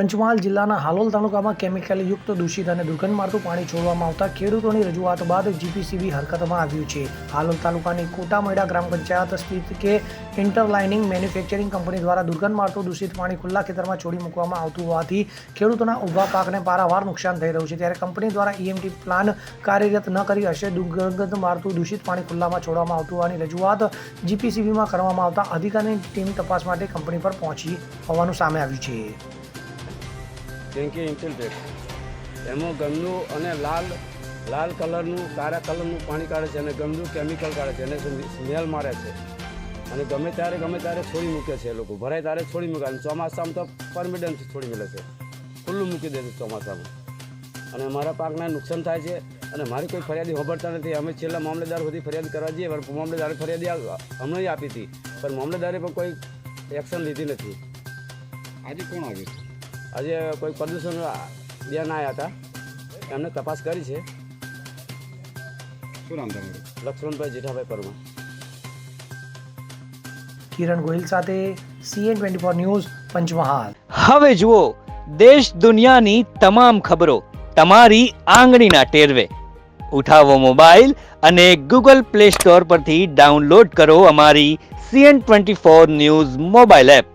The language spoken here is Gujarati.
પંચમહાલ જિલ્લાના હાલોલ તાલુકામાં કેમિકલયુક્ત દૂષિત અને દુર્ગંધ મારતું પાણી છોડવામાં આવતા ખેડૂતોની રજૂઆત બાદ જીપીસીબી હરકતમાં આવ્યું છે. હાલોલ તાલુકાની કોટામૈડા ગ્રામ પંચાયત સ્થિત કે ઇન્ટરલાઇનિંગ મેન્યુફેક્ચરિંગ કંપની દ્વારા દુર્ગંધ મારતું દૂષિત પાણી ખુલ્લા ખેતરમાં છોડી મૂકવામાં આવતું હોવાથી ખેડૂતોના ઊભા પાકને પારાવાર નુકસાન થઈ રહ્યું છે. ત્યારે કંપની દ્વારા ઈએમટી પ્લાન કાર્યરત ન કરી હશે, દુર્ગંધ મારતું દૂષિત પાણી ખુલ્લામાં છોડવામાં આવતું હોવાની રજૂઆત જીપીસીબીમાં કરવામાં આવતા અધિકારીની ટીમ તપાસ માટે કંપની પર પહોંચી હોવાનું સામે આવ્યું છે. ટેન્કી ઇન્ફિલ્ટ્રેટ એમાં ગંદુ અને લાલ લાલ કલરનું, કાળા કલરનું પાણી કાઢે છે અને ગંદુ કેમિકલ કાઢે છે. એને સ્મેલ મારે છે. અને ગમે ત્યારે ગમે ત્યારે છોડી મૂકે છે એ લોકો. ભરાય ત્યારે છોડી મૂકે અને ચોમાસામાં તો પરમિડન્સ છોડી મળે છે. ખુલ્લું મૂકી દે છે ચોમાસામાં. અને અમારા પાકને નુકસાન થાય છે. અને મારી કોઈ ફરિયાદી હોબળતા નથી. અમે છેલ્લા મામલેદાર સુધી ફરિયાદ કરવા જઈએ. પણ મામલેદારે ફરિયાદી હમણાં આપી હતી. પણ મામલેદારે પણ કોઈ એક્શન લીધી નથી. આજે કોણ આવ્યું? આજે કોઈ પ્રદૂષણ બેન આવ્યા હતા. એમને તપાસ કરી છે. શું નામ તમારું? લક્ષ્મણભાઈ જેઠાભાઈ પરમા કિરણ ગોહિલ સાથે CN twenty four news Panchmahal. હવે જુઓ દેશ દુનિયાની તમામ ખબરો તમારી આંગળીના ટેરવે. ઉઠાવો મોબાઈલ અને ગૂગલ પ્લે સ્ટોર પરથી ડાઉનલોડ કરો અમારી CN twenty four news mobile app.